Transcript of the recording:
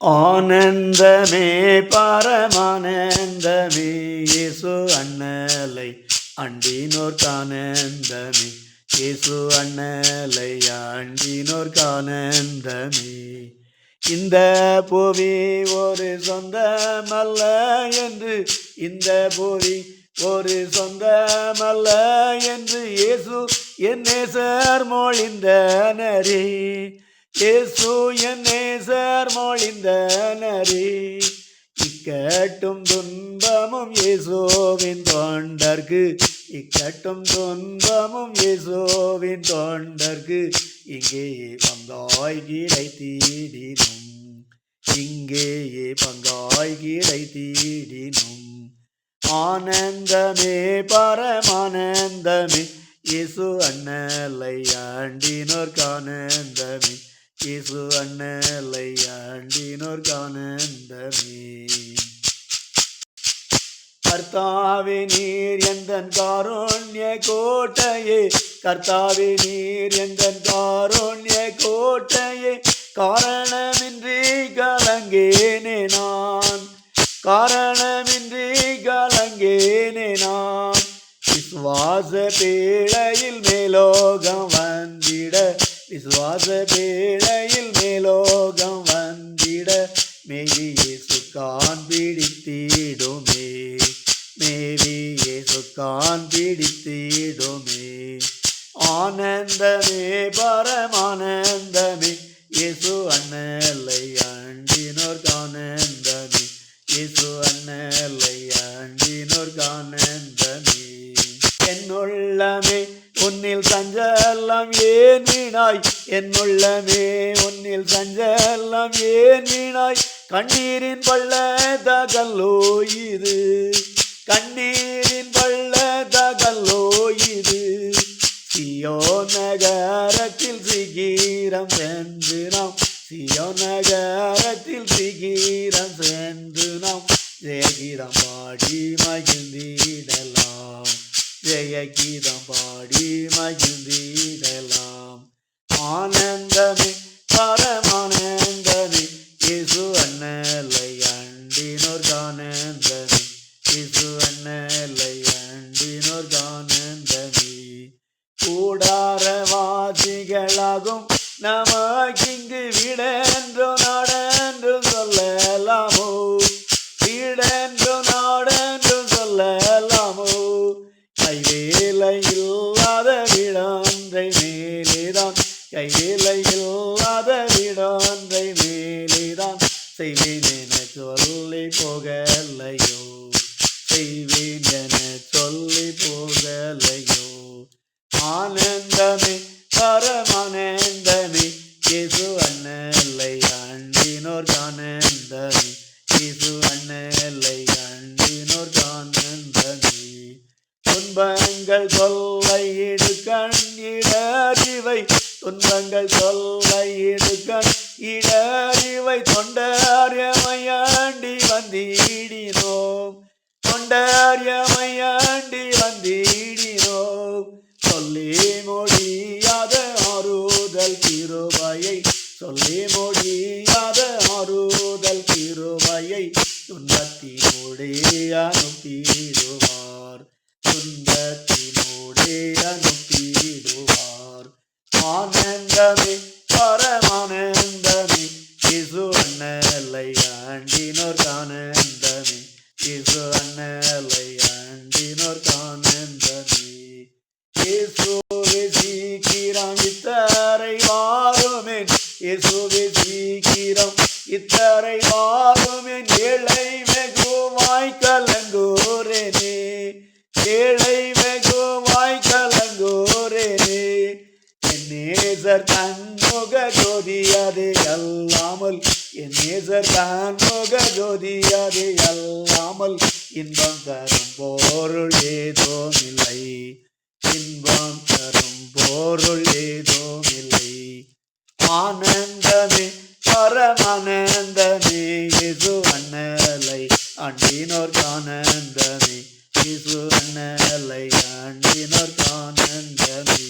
ஆனந்தமே பரமானந்தமே இயேசு அண்ணலை அண்டினோர்கானந்தமே இயேசு அண்ணலை அண்டினோர்கானந்தமே இந்த புவி ஒரு சொந்தமல்ல என்று இந்த புவி ஒரு சொந்தமல்ல என்று இயேசு என் நேசர் மொழிந்தனரே இயேசு என் நேசர் மொழிந்தனரே இக்கட்டும் துன்பமும் இயேசுவின் தொண்டர்க்கு. இக்கட்டும் துன்பமும் இயேசுவின் தொண்டர்க்கு. இங்கே பங்காய் கீழை தீடினும். இங்கேயே பங்காய் கீழை தீடினும். ஆனந்தமே பரமானந்தமே. இயேசு அண்ணலை ஆண்டினோர்கானந்தமே இயேசு அண்ணலை ஆண்டினோர் ஆண்டினோர்கானந்தமே கர்த்தாவே நீர் எந்தன் காரோண்ய கோட்டையே கர்த்தாவே நீர் எந்தன் காரோண்ய கோட்டையே காரணமின்றி கலங்கேனே நான். காரணமின்றி கலங்கேனே நான். விசுவாச பேழையில் மேலோகம் விசுவாச பேழையில் மேலோகம் வந்திட மேவியே சுக்கான் பிடித்திடுமே. மேவியே கான் பிடித்திடுமே. ஆனந்தமே பரமானந்தமே. இயேசு அண்ணலை அண்டினோர் ஆனந்தமே இயேசு அண்ணலை அண்டினோர் ஆனந்தமே உன்னில் சஞ்சலம் ஏன் வீணாய்? என்னுள்ளமே உன்னில் சஞ்சலம் ஏன் வீணாய்? கண்ணீரின் பள்ள தகல்லோ இது. கண்ணீரின் பள்ள தகல்லோ இது. சியோ நகரத்தில் சிகீரம் சென்று நாம். சியோ நகரத்தில் சிகீரம் சென்று நாம். ஜெயகிரம் பாடி மகிழ்ந்திடலாம். ஜெய கீதம் பாடி மகிழ்ந்திடலாம் ஆனந்தமே பரமானந்தமே இசு அண்ணலை அண்டினோர் கானந்தமே. இசு அண்ணலை அண்டினோர் ஆனந்தமே கூடாரவாசிகளாகும் நமக்கிங்கு விடென்று நாடென்று சொல்லலாம். மேலேதான் கைவேலை இல்லாத விடான்றை மேலேதான் செய்வேன் என சொல்லி போகலையோ. செய்வேன் என சொல்லி போகலையோ. ஆனந்தமே பரமானந்தமே இயேசு அண்ணலை அண்டினோர் ஆனந்தமே துன்பங்கள் சொல்லை கண் இடறிவை தொண்டாரியமையாண்டி வந்தீடினோம். தொண்டாரியமையாண்டி வந்தீடினோம். சொல்லி மொழியாத ஆறுதல் கிருபையை சொல்லி மொழி ஆனந்தமே பரமானந்தமே. இசு அண்ணலை ஆண்டினோர் ஆனந்தமே இசு அண்ணலை ஆண்டினோர் ஆனந்தமே இயேசுவே சீக்கிரம் இத்தரை வாருமே இயேசுவே சீக்கிரம் இத்தரை வாருமே ஏழை வெகுவாய் கலங்கோரேனே. ஏழை நேசர் தன்முக ஜோதியாது அல்லாமல் என் நேசர் தன்முக ஜோதியாது அல்லாமல் இன்பம் தரும் பொருள் ஏதோம் இல்லை இன்பம் தரும் பொருள் ஏதோம் இல்லை ஆனந்தமே பரமானந்தமே இசு அண்ணலை அண்டினோர் கானந்தமே இசு அண்ணலை அண்டினோர் கானந்தமே.